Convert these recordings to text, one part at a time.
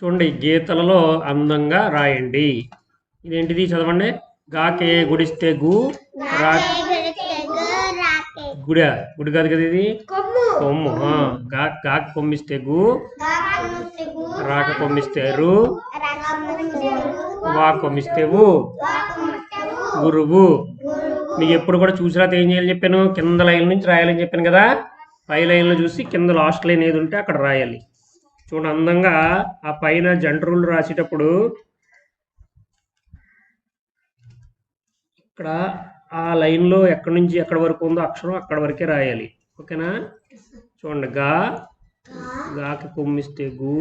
చూడండి గీతలలో అందంగా రాయండి. ఇదేంటిది చదవండి? గాకే గుడిస్తే గు రా గుడి. గుడి కాదు కదా ఇది? కొమ్ము. గా గాకి కొమ్మిస్తే గు రాక కొమ్మిస్తే రు వా కొమ్మిస్తే వు గురువు. మీకు ఎప్పుడు కూడా చూసిరా ఏం చేయాలని చెప్పాను? కింద లైన్ నుంచి రాయాలని చెప్పాను కదా? పై లైన్లో చూసి కింద లాస్ట్ లైన్ ఏది ఉంటే అక్కడ రాయాలి. చూడండి అందంగా ఆ పైన జంట రాసేటప్పుడు ఇక్కడ ఆ లైన్లో ఎక్కడి నుంచి ఎక్కడి వరకు ఉందో అక్షరం అక్కడ వరకే రాయాలి. ఓకేనా? చూడండి గా గాకి కొమ్మిస్తే గు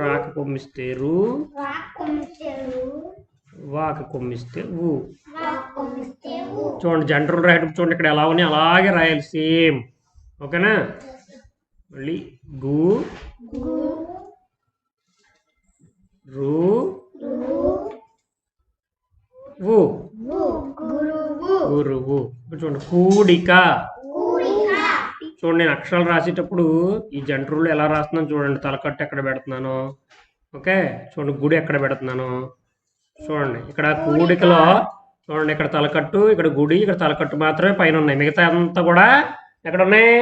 రాకి కొమ్మిస్తే రు వాకి కొమ్మిస్తే ఊ చూడండి జంట రూల్ రాయటం చూడండి ఇక్కడ ఎలా ఉన్నాయి అలాగే రాయాలి సేమ్. ఓకేనా? మళ్ళీ గు రు గురువు. చూడండి కూడిక. చూడండి నేను అక్షరాలు రాసేటప్పుడు ఈ జంట రూల్ ఎలా రాస్తున్నాను చూడండి తలకట్టు ఎక్కడ పెడుతున్నాను? ఓకే చూడండి గుడి ఎక్కడ పెడుతున్నాను? చూడండి ఇక్కడ కూడికలో చూడండి ఇక్కడ తలకట్టు ఇక్కడ గుడి ఇక్కడ తలకట్టు మాత్రమే పైన ఉన్నాయి. మిగతా అంతా కూడా ఎక్కడ ఉన్నాయి?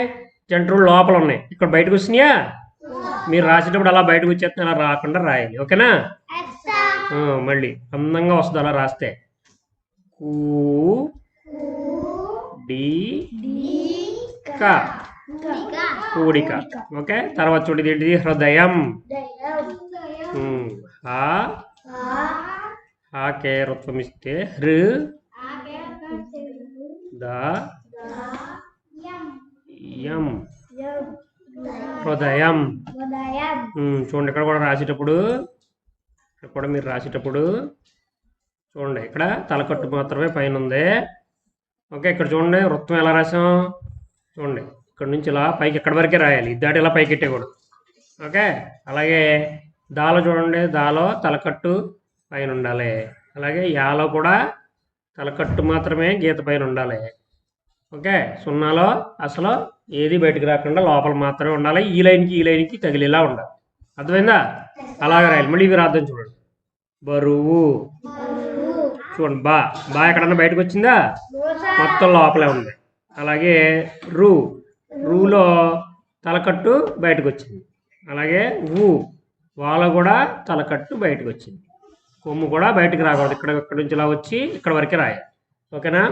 జంట రూల్ లోపల ఉన్నాయి ఇక్కడ బయటకు వచ్చినాయా? మీరు రాసేటప్పుడు అలా బయటకు వచ్చేస్తే అలా రాకుండా రాయాలి. ఓకేనా? మళ్ళీ అందంగా వస్తుంది అలా రాస్తే. కూ డి కూడిక. ఓకే? తర్వాత చూడండి ఏంటిది? హృదయం. ఉమ్, హా. ఇస్తే హృ. ద. హృదయం. చూడండి ఇక్కడ కూడా రాసేటప్పుడు ఇక్కడ కూడా మీరు రాసేటప్పుడు చూడండి ఇక్కడ తలకట్టు మాత్రమే పైన ఉంది ఓకే ఇక్కడ చూడండి వృత్తం ఎలా రాసాం? చూడండి ఇక్కడ నుంచి ఇలా పైకి ఎక్కడి వరకే రాయాలి. ఇద్దాటి ఇలా పైకి ఎట్టేకూడదు ఓకే అలాగే దాలో చూడండి దాలో తలకట్టు పైన ఉండాలి అలాగే యాలో కూడా తలకట్టు మాత్రమే గీత పైన ఉండాలి ఓకే సున్నాలో అసలు ఏది బయటకు రాకుండా లోపల మాత్రమే ఉండాలి. ఈ లైన్కి ఈ లైన్కి తగిలేలా ఉండాలి. అర్థమైందా? అలాగే రాయాలి. మళ్ళీ ఇవి రాద్దాం చూడండి. బరువు. చూడండి బా బా ఎక్కడన్నా బయటకు వచ్చిందా? మొత్తం లోపలే ఉంది. అలాగే రూ రూలో తలకట్టు బయటకు వచ్చింది. అలాగే ఊ వాళ్ళ కూడా తలకట్టు బయటకు వచ్చింది. కొమ్ము కూడా బయటకు రాకూడదు. ఇక్కడ ఇక్కడ నుంచి ఇలా వచ్చి ఇక్కడ వరకే రాయాలి. ఓకేనా?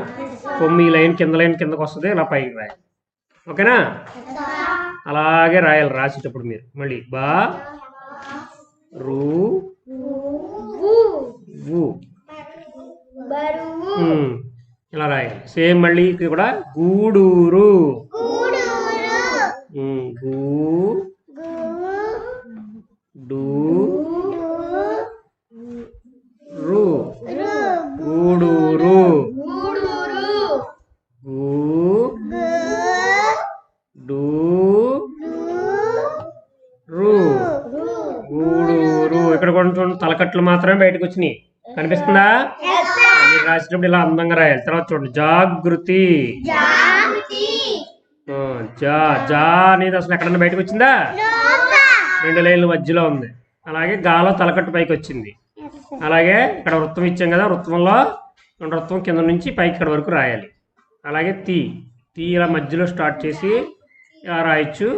కొమ్ము ఈ లైన్ కింద లైన్ కిందకు వస్తుంది ఇలా పైకి రాయాలి. ఓకేనా? అలాగే రాయాలి రాసేటప్పుడు మీరు. మళ్ళీ బా రూ ఇలా రాయాలి. సేమ్ మళ్ళీ ఇక్కడ కూడా గూడూరు. గూ డు రు గూడూరు గూ డు రు. గూడూరు ఇక్కడ కొంచెం తలకట్లు మాత్రమే బయటకు వచ్చినాయి. కనిపిస్తుందా? మీరు రాసినప్పుడు ఇలా అందంగా రాయాలి. తర్వాత చూడండి జాగృతి. జా జా అనేది అసలు ఎక్కడన్నా బయటకు వచ్చిందా? రెండు లైన్ల మధ్యలో ఉంది. అలాగే గాలో తలకట్టు పైకి వచ్చింది. అలాగే ఇక్కడ వృత్తం ఇచ్చాం కదా వృత్తంలో వృత్తం కింద నుంచి పైకి ఇక్కడ వరకు రాయాలి. అలాగే తీ. తీ ఇలా మధ్యలో స్టార్ట్ చేసి ఇలా రాయొచ్చు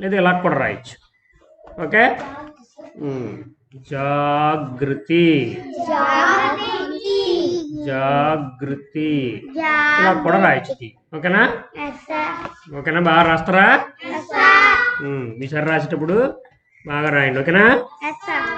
లేదా ఇలా కూడా రాయొచ్చు. ఓకే. జాగృతి జాగృతి ఇలా కూడా రాయొచ్చు. ఓకేనా? ఓకేనా? బాగా రాస్తారా? ఉమ్, ఈసారి రాసేటప్పుడు బాగా రాయండి. ఓకేనా?